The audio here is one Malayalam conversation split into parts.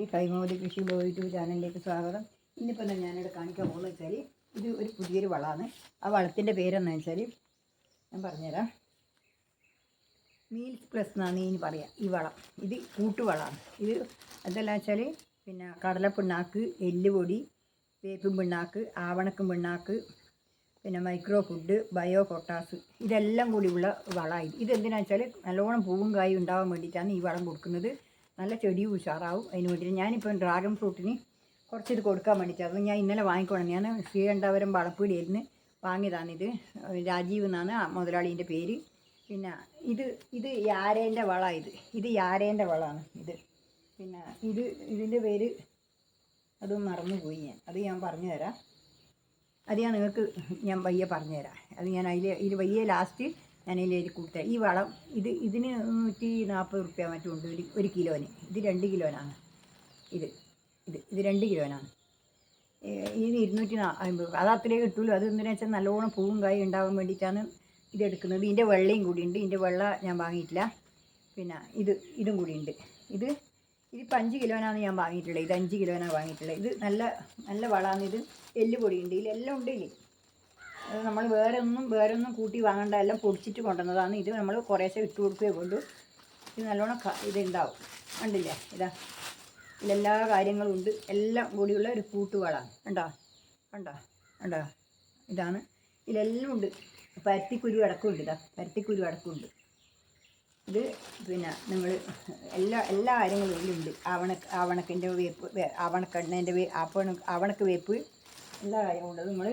ഈ കൈമോദി കൃഷി യൂട്യൂബ് ചാനലിലേക്ക് സ്വാഗതം. ഇന്നിപ്പോൾ എന്താ ഞാനിവിടെ കാണിക്കാൻ പോകുന്നത് വെച്ചാൽ ഇത് ഒരു പുതിയൊരു വളമാണ്. ആ വളത്തിന്റെ പേരെന്നു വെച്ചാൽ ഞാൻ പറഞ്ഞുതരാം. മീൽസ് പ്ലസ് എന്നാണ് ഇനി പറയാം. ഈ വളം. ഇത് കൂട്ടുവളമാണ് ഇത് എന്തെല്ലാം വെച്ചാൽ പിന്നെ കടലപ്പിണ്ണാക്ക് എല്ലുപൊടി വേപ്പും പിണ്ണാക്ക് ആവണക്കും പിണ്ണാക്ക് പിന്നെ മൈക്രോ ഫുഡ് ബയോ പൊട്ടാസ് ഇതെല്ലാം കൂടിയുള്ള വളമായി ഇത്. എന്തിനാ വെച്ചാൽ നല്ലോണം പൂവും കായും ഉണ്ടാവാൻ വേണ്ടിയിട്ടാണ് ഈ വളം കൊടുക്കുന്നത്. നല്ല ചെടിയും ഉഷാറാവും. അതിന് വേണ്ടിയിട്ട് ഞാനിപ്പോൾ ഡ്രാഗൺ ഫ്രൂട്ടിന് കുറച്ച് ഇത് കൊടുക്കാൻ അത് ഞാൻ ഇന്നലെ വാങ്ങിക്കണം ഞാൻ ശ്രീകണ്ഠാപുരം വളപ്പീടിയിൽ നിന്ന് വാങ്ങിയതാണിത്. രാജീവ് എന്നാണ് മുതലാളീന്റെ പേര്. പിന്നെ ഇത് ഇത് യാരേന്റെ വളമാണ് ഇത്. ഇത് യാരേന്റെ വളമാണ് ഇത്. പിന്നെ ഇത് ഇതിന്റെ പേര് അതും മറന്നുപോയി ഞാൻ. അത് ഞാൻ പറഞ്ഞു തരാം അത് ഞാൻ നിങ്ങൾക്ക് ഞാൻ വയ്യ പറഞ്ഞു തരാം അത് ഞാൻ അതിൽ ഇത് വയ്യ ലാസ്റ്റ് ഞാൻ കൂട്ട. ഈ വളം ഇത് ഇതിന് നൂറ്റി നാൽപ്പത് റുപ്യ മറ്റും ഉണ്ട്. ഒരു ഒരു കിലോന്. ഇത് രണ്ട് കിലോനാണ്. ഇത് ഇത് ഇത് രണ്ട് കിലോനാണ്. ഇത് ഇരുന്നൂറ്റി നാ അമ്പത് അത് അത്രയേ കിട്ടുള്ളൂ. അത് എന്തിനാ വെച്ചാൽ നല്ലോണം പൂവും കായും ഉണ്ടാവാൻ വേണ്ടിയിട്ടാണ് ഇതെടുക്കുന്നത് ഇതിന്റെ വെള്ളയും കൂടിയുണ്ട് ഇതിന്റെ വെള്ള ഞാൻ വാങ്ങിയിട്ടില്ല. പിന്നെ ഇത് ഇതും കൂടിയുണ്ട് ഇത് ഇതിപ്പോൾ അഞ്ച് കിലോനാണ് ഞാൻ വാങ്ങിയിട്ടുള്ളത്. ഇത് അഞ്ച് കിലോനാണ് വാങ്ങിയിട്ടുള്ളത്. ഇത് നല്ല നല്ല വളമാണ്. ഇത് എല്ല് പൊടിയുണ്ട് ഇതിലെല്ലാം ഉണ്ട് ഇതിൽ അത് നമ്മൾ വേറെ ഒന്നും വേറെ ഒന്നും കൂട്ടി വാങ്ങേണ്ട. എല്ലാം പൊടിച്ചിട്ട് കൊണ്ടുവന്നതാണ്. ഇത് നമ്മൾ കുറേശ്ശെ ഇട്ട് കൊടുക്കുകയേ ഉള്ളൂ. ഇത് നല്ലോണം ഇതുണ്ടാവും. കണ്ടില്ലേ? ഇതാ. ഇതിലെല്ലാ കാര്യങ്ങളും ഉണ്ട്. എല്ലാം കൂടിയുള്ള ഒരു കൂട്ടുവാളാണ് കണ്ടോ? കണ്ടോ? കണ്ടോ? ഇതാണ്. ഇതിലെല്ലാം ഉണ്ട്. പരുത്തിക്കുരു അടക്കമുണ്ട് ഇതാ. പരുത്തിക്കുരു അടക്കമുണ്ട് ഇത് പിന്നെ നിങ്ങൾ എല്ലാ എല്ലാ കാര്യങ്ങളും ഇതിലുണ്ട് ആവണ ആവണക്കിന്റെ വേപ്പ് ആവണക്കെണ്ണേന്റെ വേ ആപ്പണ ആവണക്ക് വേപ്പ് എല്ലാ കാര്യങ്ങളും ഉണ്ട്. നിങ്ങൾ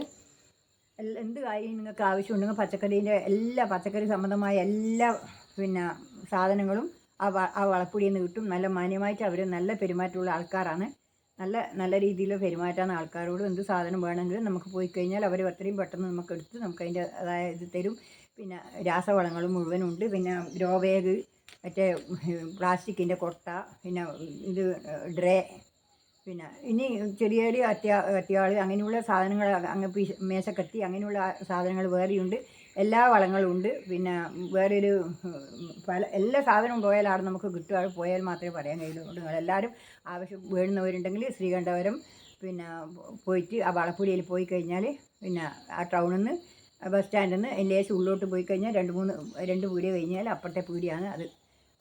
എന്ത് കാര്യം നിങ്ങൾക്ക് ആവശ്യമുണ്ടെങ്കിൽ പച്ചക്കറീന്റെ എല്ലാ പച്ചക്കറി സംബന്ധമായ എല്ലാ പിന്നെ സാധനങ്ങളും ആ ആ വളപ്പൊടിയിൽ നിന്ന് കിട്ടും. നല്ല മാന്യമായിട്ട് അവർ നല്ല പെരുമാറ്റമുള്ള ആൾക്കാരാണ്. നല്ല നല്ല രീതിയിൽ പെരുമാറ്റാണ് ആൾക്കാരോട് എന്ത് സാധനം വേണമെങ്കിലും നമുക്ക് പോയി കഴിഞ്ഞാൽ അവർ അത്രയും പെട്ടെന്ന് നമുക്ക് എടുത്ത് നമുക്ക് അതിന്റെ അതായ ഇത് തരും. പിന്നെ രാസവളങ്ങൾ മുഴുവനും ഉണ്ട്. പിന്നെ ഗ്രോ ബാഗ് മറ്റേ പ്ലാസ്റ്റിക്കിന്റെ കൊട്ട പിന്നെ ഇത് ഡ്രേ പിന്നെ ഇനി ചെറിയ ചെറിയ അത്യാ അത്യാളി അങ്ങനെയുള്ള സാധനങ്ങൾ അങ്ങ് മേശക്കത്തി അങ്ങനെയുള്ള സാധനങ്ങൾ വേറെയുണ്ട്. എല്ലാ വളങ്ങളും ഉണ്ട് പിന്നെ വേറൊരു പല എല്ലാ സാധനവും പോയാലാണ് നമുക്ക് കിട്ടുക. പോയാൽ മാത്രമേ പറയാൻ കഴിയുള്ളൂ. നിങ്ങളെല്ലാവരും ആവശ്യം വേണ്ടുന്നവരുണ്ടെങ്കിൽ ശ്രീകണ്ഠപുരം പിന്നെ പോയിട്ട് ആ വളപ്പുഴയിൽ പോയി കഴിഞ്ഞാൽ പിന്നെ ആ ടൗണിൽ നിന്ന് ബസ് സ്റ്റാൻഡിൽ നിന്ന് ലേശം ഉള്ളോട്ട് പോയി കഴിഞ്ഞാൽ രണ്ട് മൂന്ന് രണ്ട് പീടിയ കഴിഞ്ഞാൽ അപ്പുറത്തെ പീടിയാണ് അത്.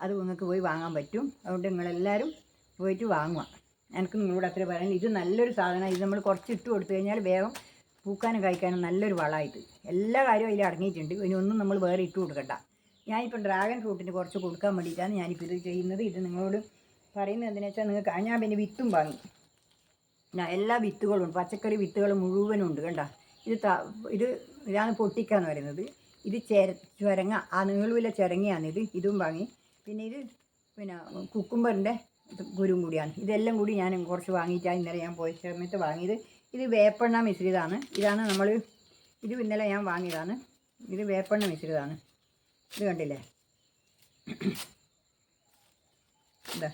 അത് നിങ്ങൾക്ക് പോയി വാങ്ങാൻ പറ്റും. അതുകൊണ്ട് നിങ്ങളെല്ലാവരും പോയിട്ട് വാങ്ങുക. എനിക്ക് നിങ്ങളോട് അത്ര പറയാൻ ഇത് നല്ലൊരു സാധനമാണ്. ഇത് നമ്മൾ കുറച്ച് ഇട്ട് കൊടുത്തു കഴിഞ്ഞാൽ വേഗം പൂക്കാനും കഴിക്കാനും നല്ലൊരു വളമായിട്ട്. എല്ലാ കാര്യവും അതിൽ അടങ്ങിയിട്ടുണ്ട്. ഇനി ഒന്നും നമ്മൾ വേറെ ഇട്ട് കൊടുക്കണ്ട. ഞാനിപ്പോൾ ഡ്രാഗൺ ഫ്രൂട്ടിന് കുറച്ച് കൊടുക്കാൻ വേണ്ടിയിട്ടാണ് ഞാനിപ്പോൾ ഇത് ചെയ്യുന്നത്. ഇത് നിങ്ങളോട് പറയുന്നത് എന്തിനാ വെച്ചാൽ നിങ്ങൾക്ക് ഞാൻ പിന്നെ വിത്തും വാങ്ങി. ഞാൻ എല്ലാ വിത്തുകളും പച്ചക്കറി വിത്തുകൾ മുഴുവനും ഉണ്ട്. കണ്ട? ഇത് ത ഇത് ഇതാണ് പൊട്ടിക്കാന്ന് പറയുന്നത്. ഇത് ചെര ചുരങ്ങ ആ നീളുവില ചുരങ്ങയാണിത് ഇതും. വാങ്ങി. പിന്നെ ഇത് പിന്നെ കുക്കുംബറിന്റെ കുരും കൂടിയാണ്. ഇതെല്ലാം കൂടി ഞാൻ കുറച്ച് വാങ്ങിയിട്ടാണ് ഇന്നലെ ഞാൻ പോയ സമയത്ത് വാങ്ങിയത്. ഇത് വേപ്പെണ്ണ മിശ്രിതാണ് ഇതാണ് നമ്മൾ ഇത് ഇന്നലെ ഞാൻ വാങ്ങിയതാണ്. ഇത് വേപ്പെണ്ണ മിശ്രിതാണ് ഇത് കണ്ടില്ലേ? ഇതാ.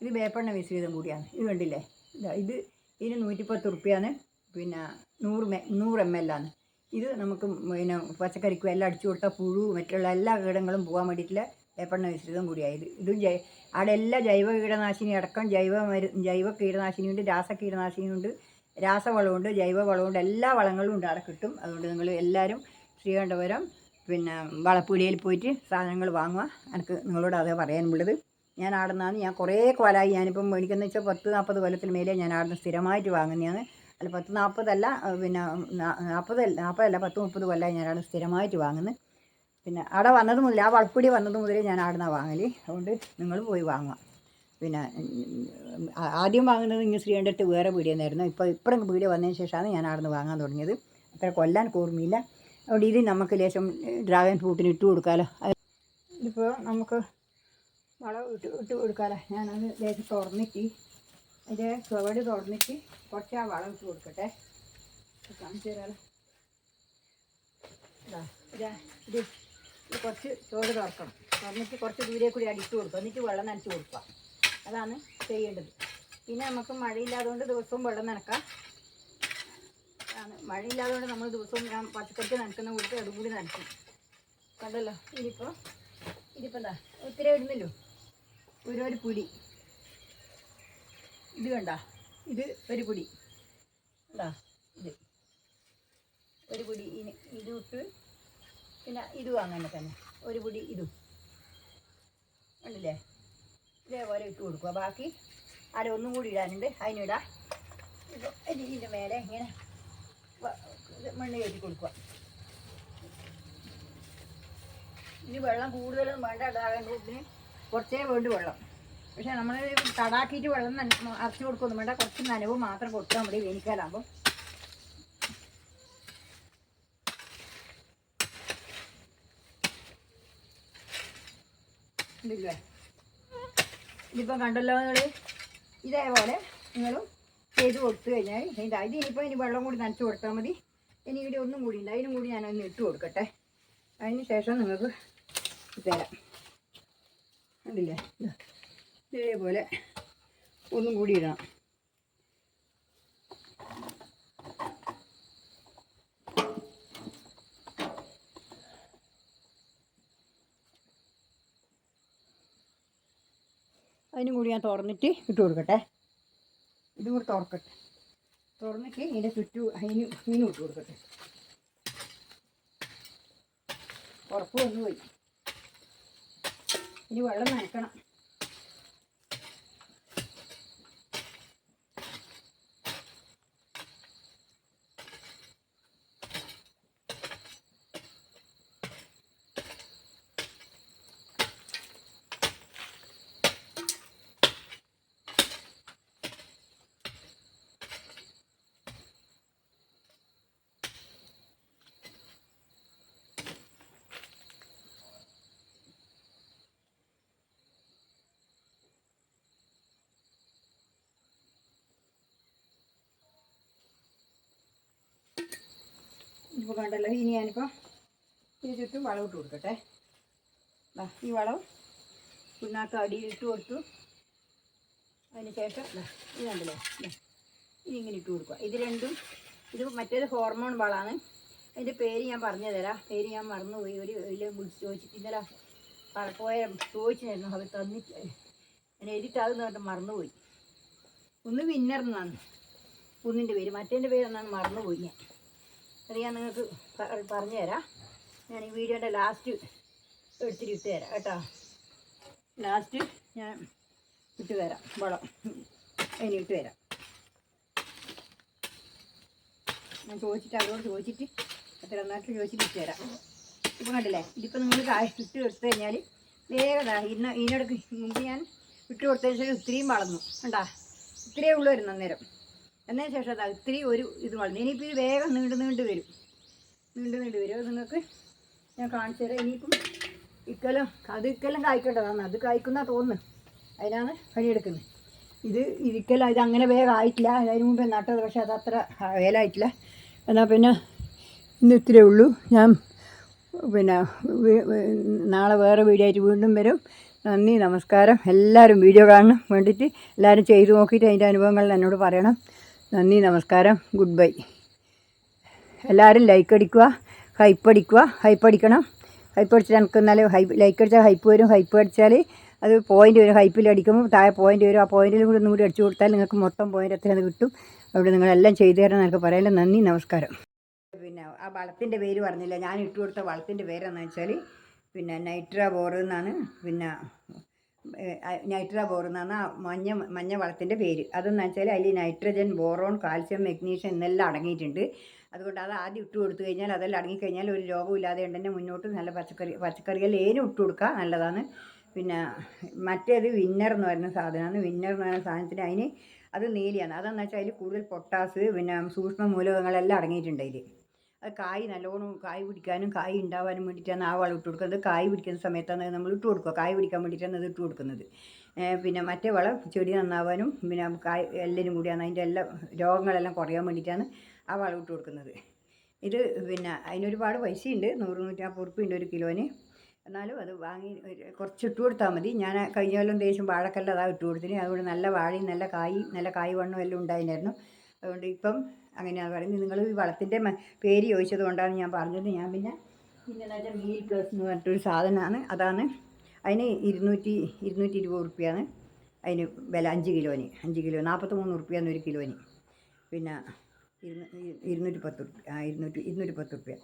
ഇത് വേപ്പെണ്ണ മിശ്രിതം കൂടിയാണ്. ഇത് കണ്ടില്ലേ? ഇതാ ഇത് ഇതിന് നൂറ്റിപ്പത്ത് റുപ്യാണ് പിന്നെ നൂറ് മെ നൂറ് എം എൽ ആണ്. ഇത് നമുക്ക് പിന്നെ പച്ചക്കറിക്കും എല്ലാം അടിച്ചു കൊടുത്താൽ പുഴു മറ്റുള്ള എല്ലാ കീടങ്ങളും പോകാൻ വേണ്ടിയിട്ടുള്ള വേപ്പെണ്ണ മിശ്രിതം കൂടിയായത് ഇതും ജൈ അവിടെ എല്ലാ ജൈവ കീടനാശിനി അടക്കം ജൈവ മരു ജൈവ കീടനാശിനിയുണ്ട് രാസ കീടനാശിനിയുണ്ട് രാസവളമുണ്ട് ജൈവ വളമുണ്ട് എല്ലാ വളങ്ങളും ഉണ്ട് അവിടെ കിട്ടും. അതുകൊണ്ട് നിങ്ങൾ എല്ലാവരും ശ്രീകണ്ഠപുരം പിന്നെ വളപ്പുലിയിൽ പോയിട്ട് സാധനങ്ങൾ വാങ്ങുക. എനിക്ക് നിങ്ങളോട് അതേ പറയാനുള്ളത്. ഞാൻ അവിടെ നിന്നാണ് ഞാൻ കുറേ കാലമായി ഞാനിപ്പം മേടിക്കുന്നത് വെച്ചാൽ പത്ത് നാൽപ്പത് കൊല്ലത്തിന് മേലെ ഞാൻ അവിടെ നിന്ന് സ്ഥിരമായിട്ട് വാങ്ങുന്നതാണ്. അല്ല പത്ത് നാൽപ്പതല്ല പിന്നെ നാൽപ്പതല്ല നാൽപ്പതല്ല പത്ത് മുപ്പത് കൊല്ലമായി ഞാൻ അവിടെ സ്ഥിരമായിട്ട് വാങ്ങുന്നത് പിന്നെ അവിടെ വന്നത് മുതൽ ആ വളപ്പൊടി വന്നത് മുതൽ ഞാൻ അവിടെ നിന്നാണ് വാങ്ങൽ അതുകൊണ്ട് നിങ്ങൾ പോയി വാങ്ങാം പിന്നെ ആദ്യം വാങ്ങുന്നത് ഇങ്ങനെ ശ്രീകണ്ഠത്ത് വേറെ പീടിയെന്നായിരുന്നു ഇപ്പോൾ ഇപ്പുറം പീടിയ വന്നതിന് ശേഷമാണ് ഞാൻ അവിടെ നിന്ന് വാങ്ങാൻ തുടങ്ങിയത്. അത്ര കൊല്ലാൻ കൂർമ്മയില്ല അതുകൊണ്ട് ഇത് നമുക്ക് ലേശം ഡ്രാഗൺ ഫ്രൂട്ടിന് ഇട്ട് കൊടുക്കാമല്ലോ ഇതിപ്പോൾ നമുക്ക് വളം ഇട്ട് ഇട്ട് കൊടുക്കാമല്ലോ ഞാനത് ലേശം തുറന്നിട്ട് അതിന്റെ ചുവട് തുറന്നിട്ട് കുറച്ച് ആ വളം ഇട്ട് കൊടുക്കട്ടെ. കാണിച്ചു തരാമല്ലോ ഇതാ ഇത് ഇത് കുറച്ച് ചുവട് തുറക്കണം. തുറന്നിട്ട് കുറച്ച് ദൂരെ കൂടി അടിച്ചു കൊടുക്കുക. എന്നിട്ട് വെള്ളം നനച്ച് കൊടുക്കുക. അതാണ് ചെയ്യേണ്ടത്. പിന്നെ നമുക്ക് മഴയില്ലാതുകൊണ്ട് ദിവസവും വെള്ളം നനക്കാം. അതാണ്. മഴയില്ലാതുകൊണ്ട് നമ്മൾ ദിവസവും ഞാൻ പച്ചക്കറിക്ക് നനക്കുന്ന കൊടുത്ത് അതും നനക്കും കണ്ടല്ലോ? ഇതിപ്പോൾ ഇതിപ്പോൾ എന്താ? ഒത്തിരി ഇടുന്നില്ലോ? ഒരു ഒരു പുടി ഇത് കണ്ട? ഇത് ഒരു പുടി കണ്ടാ? ഇത്. ഒരു പുടി ഇനി ഇത് ഇട്ട് പിന്നെ ഇതും അങ്ങനെ തന്നെ. ഒരു പൊടി ഇതും. ഉണ്ടല്ലേ ഇതേപോലെ ഇട്ട് കൊടുക്കുക. ബാക്കി അര ഒന്നും കൂടി ഇടാനുണ്ട്. അതിനിടാം ഇത് ഇതിന്റെ മേലെ ഇങ്ങനെ മണ്ണ് കയറ്റി കൊടുക്കുക. ഇനി വെള്ളം കൂടുതലൊന്നും വേണ്ട. ഇടാകേണ്ട ഇതിന് കുറച്ചേ വേണ്ട വെള്ളം. പക്ഷെ നമ്മൾ തടാക്കിയിട്ട് വെള്ളം അരച്ചു കൊടുക്കൊന്നും വേണ്ട. കുറച്ച് നനവ് മാത്രം കൊടുത്താൽ മതി വേനിക്കാലാകുമ്പോൾ ഇതില്ലേ ഇതിപ്പം കണ്ടല്ലോ നിങ്ങൾ ഇതേപോലെ നിങ്ങളും ചെയ്ത് കൊടുത്തു കഴിഞ്ഞാൽ ഇതാ ഇത് ഇനിയിപ്പോൾ ഇനി വെള്ളം കൂടി നനച്ച് കൊടുത്താൽ മതി. ഇനി ഇവിടെ ഒന്നും കൂടി ഉണ്ട് അതിനും കൂടി ഞാനൊന്ന് ഇട്ട് കൊടുക്കട്ടെ. അതിന് ശേഷം നിങ്ങൾക്ക് തരാം. കണ്ടില്ലേ? ഇതാ. ഇതേപോലെ ഒന്നും കൂടി ഇടണം. അതിനും കൂടി ഞാൻ തുറന്നിട്ട് ഇട്ട് കൊടുക്കട്ടെ. ഇതും കൂടി തുറക്കട്ടെ. തുറന്നിട്ട് ഇതിന്റെ ചുറ്റും അതിന് ഇതിനും ഇട്ട് കൊടുക്കട്ടെ. ഉറപ്പ് വന്നു പോയി ഇനി വെള്ളം നനക്കണം ഇപ്പോൾ കണ്ടല്ലോ ഇനി ഞാനിപ്പോൾ ഇതിന് ചുറ്റും വളമിട്ട് കൊടുക്കട്ടെ. ഈ വളം പിണ്ണാക്ക് അടിയിൽ ഇട്ട് കൊടുത്തു. അതിന് ശേഷം ഇത് കണ്ടല്ലോ? ഇനി ഇങ്ങനെ ഇട്ട് കൊടുക്കുക. ഇത് രണ്ടും ഇത് മറ്റേത് ഹോർമോൺ വളമാണ്. അതിന്റെ പേര് ഞാൻ പറഞ്ഞു തരാം. പേര് ഞാൻ മറന്നുപോയി. ഒരു ഇതിൽ വിളിച്ച് ചോദിച്ചിട്ട് ഇന്നലെ പോയ ചോദിച്ചായിരുന്നു അവർ തന്നിട്ട് ഞാൻ എഴുതിട്ടാകുന്ന പറഞ്ഞിട്ട് മറന്നുപോയി. ഒന്ന് വിന്നർ എന്നാണ്. ഒന്നിന്റെ പേര്. മറ്റേന്റെ പേര് എന്നാണ് മറന്നുപോയി ഞാൻ. അത് ഞാൻ നിങ്ങൾക്ക് പറഞ്ഞു തരാം. ഞാൻ ഈ വീഡിയോന്റെ ലാസ്റ്റ് എടുത്തിട്ട് ഇട്ട് തരാം കേട്ടോ. ലാസ്റ്റ് ഞാൻ ഇട്ട് തരാം. വളം. അതിന് ഇട്ട് തരാം. ഞാൻ ചോദിച്ചിട്ട് അവരോട് ചോദിച്ചിട്ട് എത്ര നന്നായിട്ട് ചോദിച്ചിട്ട് ഇട്ട് തരാം. ഇപ്പം കണ്ടില്ലേ? ഇതിപ്പോൾ നിങ്ങൾ ഇട്ട് കൊടുത്തു കഴിഞ്ഞാൽ വേഗം ദാ ഇന്ന ഇതിനിടയ്ക്ക് മുമ്പ് ഞാൻ ഇട്ട് കൊടുത്തതിന് ശേഷം ഇത്രയും വളർന്നു. കണ്ടാ? ഇത്രയേ ഉള്ളൂ വരുന്ന അന്നേരം. എന്നതിന് ശേഷം അത് ഇത്തിരി ഒരു ഇത് വളർന്നു. ഇനിയിപ്പോൾ ഇത് വേഗം നീണ്ടു നീണ്ടു വരും. നീണ്ടു നീണ്ടു വരും. അത് നിങ്ങൾക്ക് ഞാൻ കാണിച്ചു തരാം. ഇനിയിപ്പം ഇക്കലും അത് ഇക്കലും കായ്ക്കേണ്ടതാണ് അത് കായ്ക്കുന്ന തോന്നുന്നു. അതിനാണ് പണിയെടുക്കുന്നത്. ഇത് ഇരിക്കല ഇത് അങ്ങനെ വേഗം ആയിട്ടില്ല. അതിന് മുമ്പേ നട്ടത് പക്ഷെ അത് അത്ര വേലായിട്ടില്ല. എന്നാൽ പിന്നെ ഇന്ന് ഇത്രയേ ഉള്ളൂ. ഞാൻ പിന്നെ നാളെ വേറെ വീഡിയോ ആയിട്ട് വീണ്ടും വരും. നന്ദി നമസ്കാരം. എല്ലാവരും വീഡിയോ കാണണം വേണ്ടിയിട്ട്. എല്ലാവരും ചെയ്തു നോക്കിയിട്ട് അതിന്റെ അനുഭവങ്ങൾ എന്നോട് പറയണം. നന്ദി നമസ്കാരം. Good bye. എല്ലാവരും ലൈക്ക് അടിക്കുക ഹൈപ്പ് അടിക്കുക ഹൈപ്പ് അടിക്കണം. ഹൈപ്പ് അടിച്ചാൽ എനിക്ക് നല്ല ഹൈപ്പ് ലൈക്ക് അടിച്ചാൽ ഹൈപ്പ് വരും. ഹൈപ്പ് അടിച്ചാൽ അത് പോയിന്റ് വരും. ഹൈപ്പിൽ അടിക്കുമ്പോൾ താഴെ പോയിന്റ് വരും. ആ പോയിന്റിലും കൂടി ഒന്നും കൂടി അടിച്ചു കൊടുത്താൽ നിങ്ങൾക്ക് മൊത്തം പോയിന്റ് എത്രയാണ് കിട്ടും. അവിടെ നിങ്ങളെല്ലാം ചെയ്തു തരണം എനിക്ക് പറയാനുള്ള നന്ദി നമസ്കാരം. പിന്നെ ആ വളത്തിന്റെ പേര് പറഞ്ഞില്ല. ഞാൻ ഇട്ട് കൊടുത്ത വളത്തിന്റെ പേരെന്ന് വെച്ചാൽ പിന്നെ നൈട്രാ ബോർ എന്നാണ്. പിന്നെ നൈട്ര ബോർ എന്നാണ് ആ മഞ്ഞ മഞ്ഞ വളത്തിന്റെ പേര്. അതെന്ന് വെച്ചാൽ അതിൽ നൈട്രജൻ ബോറോൺ കാൽസ്യം മെഗ്നീഷ്യം എന്നെല്ലാം അടങ്ങിയിട്ടുണ്ട്. അതുകൊണ്ട് അത് ആദ്യം ഇട്ട് കൊടുത്തു കഴിഞ്ഞാൽ അതെല്ലാം അടങ്ങിക്കഴിഞ്ഞാൽ ഒരു രോഗമില്ലാതെ ഉണ്ട് തന്നെ മുന്നോട്ട് നല്ല പച്ചക്കറി പച്ചക്കറികൾ ഏനും ഇട്ട് കൊടുക്കുക നല്ലതാണ് പിന്നെ മറ്റേത് വിന്നർ എന്ന് പറയുന്ന സാധനമാണ്. വിന്നർ എന്ന് പറയുന്ന സാധനത്തിന് അതിന് അത് നീലിയാണ്. അതെന്ന് വെച്ചാൽ അതിൽ കൂടുതൽ പൊട്ടാസ് പിന്നെ സൂക്ഷ്മ മൂലകങ്ങളെല്ലാം അടങ്ങിയിട്ടുണ്ട് അതിൽ കായ് നല്ലോണം കായ് പിടിക്കാനും കായ് ഉണ്ടാവാനും വേണ്ടിയിട്ടാണ് ആ വളം ഇട്ട് കൊടുക്കുന്നത്. കായ് പിടിക്കുന്ന സമയത്താണ് നമ്മൾ ഇട്ട് കൊടുക്കുക. കായ് പിടിക്കാൻ വേണ്ടിയിട്ടാണ് അത് ഇട്ട് കൊടുക്കുന്നത്. പിന്നെ മറ്റേ വളം ചെടി നന്നാവാനും പിന്നെ കായ് എല്ലാവരും കൂടിയാണ് അതിന്റെ എല്ലാ രോഗങ്ങളെല്ലാം കുറയാൻ വേണ്ടിയിട്ടാണ് ആ വളം ഇട്ട് കൊടുക്കുന്നത്. ഇത് പിന്നെ അതിനൊരുപാട് പൈസയുണ്ട്. നൂറ് നൂറ്റമ്പത് ഉറുപ്പിയുണ്ട് ഒരു കിലോന്. എന്നാലും അത് വാങ്ങി കുറച്ച് ഇട്ട് കൊടുത്താൽ മതി. ഞാൻ കഴിഞ്ഞ കൊല്ലം ദേശം വാഴക്കല്ല അതാ ഇട്ട് കൊടുത്തിന്. അതുകൊണ്ട് നല്ല വാഴയും നല്ല കായ് നല്ല കായ് വണ്ണും എല്ലാം ഉണ്ടായിരുന്നു അതുകൊണ്ട് ഇപ്പം അങ്ങനെയാണ് പറയുന്നത് നിങ്ങൾ ഈ വളത്തിന്റെ പേര് ചോദിച്ചത് കൊണ്ടാണ് ഞാൻ പറഞ്ഞത്. ഞാൻ പിന്നെ വെച്ചാൽ മീൽ പ്ലസ് എന്ന് പറഞ്ഞിട്ടൊരു സാധനമാണ്. അതാണ് അതിന് ഇരുന്നൂറ്റി ഇരുന്നൂറ്റി ഇരുപത് ഉറുപ്പ്യാണ്. അതിന് വില അഞ്ച് കിലോന്. അഞ്ച് കിലോ നാൽപ്പത്തി മൂന്ന് ഉറുപ്പ്യാണ് ഒരു കിലോന്. പിന്നെ ഇരുന്നൂ ഇരുന്നൂറ്റി പത്ത് ഉറുപ്പ്യ ആ ഇരുന്നൂറ്റി ഇരുന്നൂറ്റി പത്ത് ഉറുപ്പ്യ.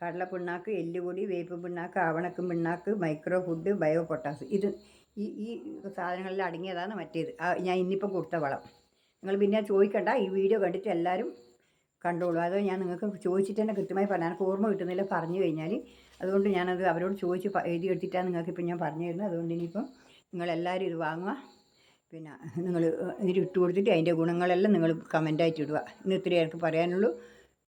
കടല പിണ്ണാക്ക് എല്ലുപൊടി വേപ്പ് പിണ്ണാക്ക് ആവണക്കും പിണ്ണാക്ക് മൈക്രോ ഫുഡ് ബയോ പൊട്ടാസ്. ഇത് ഈ ഈ സാധനങ്ങളിൽ അടങ്ങിയതാണ് മറ്റേത്. ഞാൻ ഇന്നിപ്പം കൊടുത്ത വളം. നിങ്ങൾ പിന്നെ ചോദിക്കണ്ട. ഈ വീഡിയോ കണ്ടിട്ട് എല്ലാവരും കണ്ടോളൂ. അത് ഞാൻ നിങ്ങൾക്ക് ചോദിച്ചിട്ട് തന്നെ കൃത്യമായി പറഞ്ഞു എനിക്ക് ഓർമ്മ കിട്ടുന്നില്ല പറഞ്ഞു കഴിഞ്ഞാൽ അതുകൊണ്ട് ഞാനത് അവരോട് ചോദിച്ച് നിങ്ങൾക്ക് ഇപ്പം ഞാൻ പറഞ്ഞു തരുന്നത്. അതുകൊണ്ട് ഇനിയിപ്പം നിങ്ങളെല്ലാവരും ഇത് വാങ്ങുക. പിന്നെ നിങ്ങൾ ഇതിൽ ഇട്ട് കൊടുത്തിട്ട് അതിന്റെ ഗുണങ്ങളെല്ലാം നിങ്ങൾ കമന്റായിട്ട് ഇടുക. ഇന്ന് ഇത്രയും എനിക്ക് പറയാനുള്ളൂ.